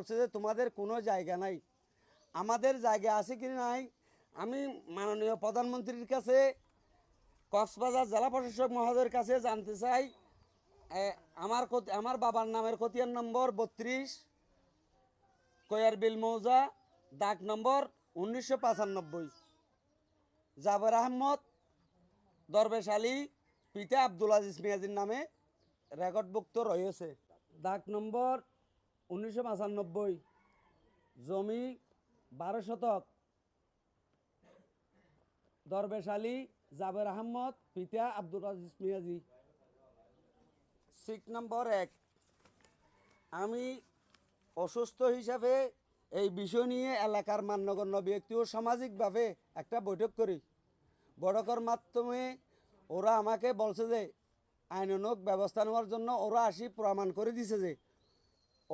বলছে যে তোমাদের কোনো জায়গা নাই। আমাদের জায়গা আছে কি নাই? আমি মাননীয় প্রধানমন্ত্রীর কাছে কক্সবাজার জেলা প্রশাসক মহোদয়ের কাছে জানতে চাই আমার আমার বাবার নামের খতিয়ান নম্বর বত্রিশ কয়ারবিল মৌজা, ডাক নম্বর উনিশশো পঁচানব্বই। জাবের আহমদ, দরবেশ আলী, পিতা আব্দুল আজিজ মিয়াজির নামে রেকর্ডভুক্ত রয়েছে। ডাক নম্বর উনিশশো পঁচানব্বই। জমি বারো শতক। দরবেশ আলী, জাবের আহমদ পিতা আব্দুল আজিজ মিয়াজি। সিট নম্বর এক। আমি অসুস্থ হিসাবে এই বিষয় নিয়ে এলাকার মান্যগণ্য ব্যক্তি ও সামাজিকভাবে একটা বৈঠক করি। বৈঠকের মাধ্যমে ওরা আমাকে বলছে যে আইনানুক ব্যবস্থা নেওয়ার জন্য ওরা আসি প্রমাণ করে দিছে যে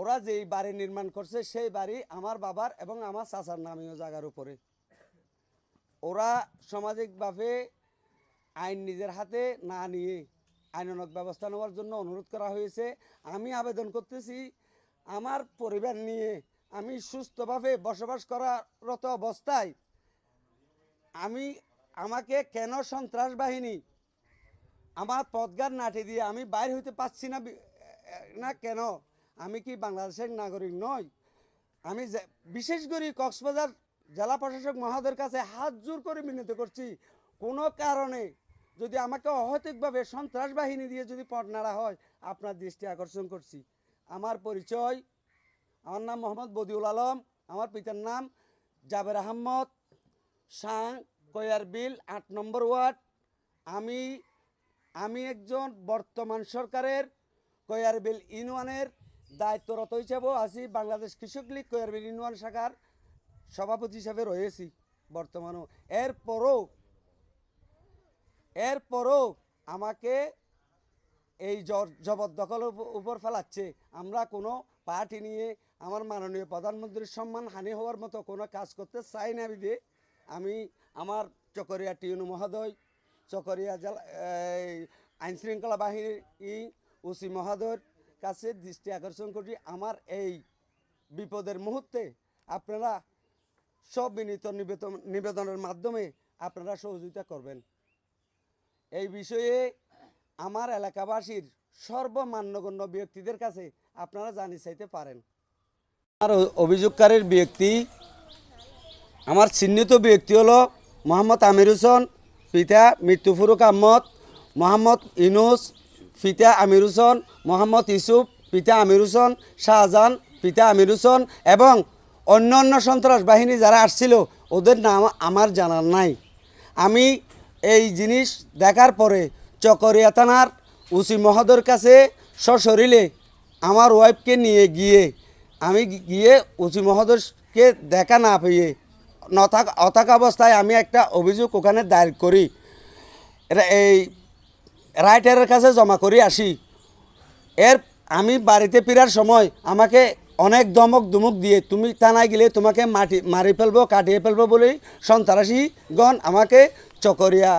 ওরা যেই বাড়ি নির্মাণ করছে, সেই বাড়ি আমার বাবার এবং আমার চাচার নামীয় জায়গার উপরে। ওরা সামাজিকভাবে আইন নিজের হাতে না নিয়ে আইনানুক ব্যবস্থা নেওয়ার জন্য অনুরোধ করা হয়েছে। আমি আবেদন করতেছি, আমার পরিবার নিয়ে আমি সুস্থভাবে বসবাস করারত অবস্থায় আমি আমাকে কেন সন্ত্রাস বাহিনী আমার পদগার নাটি দিয়ে আমি বাইর হইতে পারছি না না কেন? আমি কি বাংলাদেশের নাগরিক নই? আমি বিশেষ করে কক্সবাজার জেলা প্রশাসক মহোদয়ের কাছে হাত জোর করে মিনতি করছি। কোনো কারণে যদি আমাকে অহৈতিকভাবে সন্ত্রাস বাহিনী দিয়ে যদি পট নাড়া হয়, আপনার দৃষ্টি আকর্ষণ করছি। আমার পরিচয়, আমার নাম মোহাম্মদ বদিউল আলম, আমার পিতার নাম জাবের আহমদ। শাহ কয়ার বিল, আট নম্বর ওয়ার্ড। আমি আমি একজন বর্তমান সরকারের কয়ারবিল ইউনিয়নের দায়িত্বরত হিসাবেও আছি বাংলাদেশ কৃষক লীগ কয়ারবিল ইউনিয়ন শাখার সভাপতি হিসাবে রয়েছি বর্তমানেও। এরপরও এরপরও আমাকে এই জ- জবরদখলের উপ- উপর ফেলাচ্ছে। আমরা কোনো পার্টি নিয়ে আমার মাননীয় প্রধানমন্ত্রীর সম্মান হানি হওয়ার মতো কোনো কাজ করতে চাই না বিধে আমি আমার চকরিয়া টিউনু মহোদয়, চকরিয়া জেলা আইনশৃঙ্খলা আইন শৃঙ্খলা বাহিনী ওসি মহোদয়ের কাছে দৃষ্টি আকর্ষণ করি আমার এই বিপদের মুহূর্তে আপনারা সব বিনীত নিবেদন, নিবেদনের মাধ্যমে আপনারা সহযোগিতা করবেন। এই বিষয়ে আমার এলাকাবাসীর সর্বমান্যগণ্য ব্যক্তিদের কাছে আপনারা জানি চাইতে পারেন। আমার অ- অভিযোগকারীর ব্যক্তি, আমার চিহ্নিত ব্যক্তি হলো মোহাম্মদ আমির হোসেন, পিতা মৃত্যুফুরুক আহমদ, মোহাম্মদ ইনুস পিতা আমির হোসেন, মোহাম্মদ ইউসুফ, পিতা আমির হোসেন, শাহজাহান, পিতা আমির হোসেন এবং অন্য অন্য সন্ত্রাস বাহিনী যারা আসছিল, ওদের নাম আমার জানার নাই। আমি এই জিনিস দেখার পরে চকরিয়া থানার উসি মহোদয়ের কাছে সশরীরে আমার ওয়াইফকে নিয়ে গিয়ে, আমি গিয়ে উসি মহোদয়কে দেখা না পেয়ে নথাক অথাক অবস্থায় আমি একটা অভিযোগ ওখানে দায়ের করি। এই রাইটারের কাছে জমা করে আসি। এর আমি বাড়িতে ফেরার সময় আমাকে অনেক দমক দুমুক দিয়ে, তুমি থানায় গেলে তোমাকে মাটি, মারি ফেলব, কাটিয়ে ফেলব বলেই সন্ত্রাসীগণ আমাকে চকরিয়া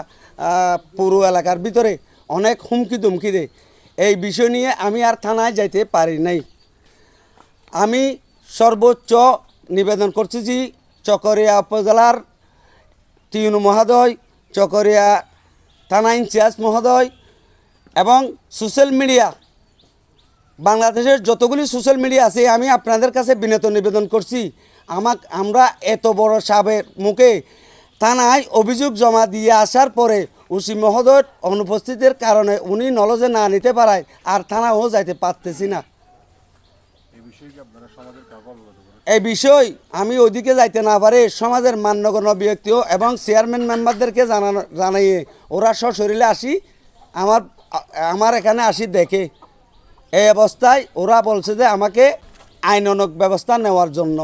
পুরো এলাকার ভিতরে অনেক হুমকি দুমকি দেয়। এই বিষয় নিয়ে আমি আর থানায় যাইতে পারি নাই। আমি সর্বোচ্চ নিবেদন করছি যে চকরিয়া উপজেলার টিউনু মহোদয়, চকরিয়া থানা ইনচার্জ মহোদয় এবং সোশ্যাল মিডিয়া বাংলাদেশের যতগুলি সোশ্যাল মিডিয়া আছে আমি আপনাদের কাছে বিনত নিবেদন করছি। আমাক আমরা এত বড় সাবের মুখে থানায় অভিযোগ জমা দিয়ে আসার পরে উসি মহোদয় অনুপস্থিতির কারণে উনি নলজে না নিতে পারায় আর থানাও যাইতে পারতেছি না। এই বিষয়ে আমি ওইদিকে যাইতে না পারে সমাজের মান্যগণ্য ব্যক্তিও এবং চেয়ারম্যান মেম্বারদেরকে জানানো জানাইয়ে ওরা সশরীরে আসি আমার আমার এখানে আসি দেখে। এই অবস্থায় ওরা বলছে যে আমাকে আইনানক ব্যবস্থা নেওয়ার জন্য।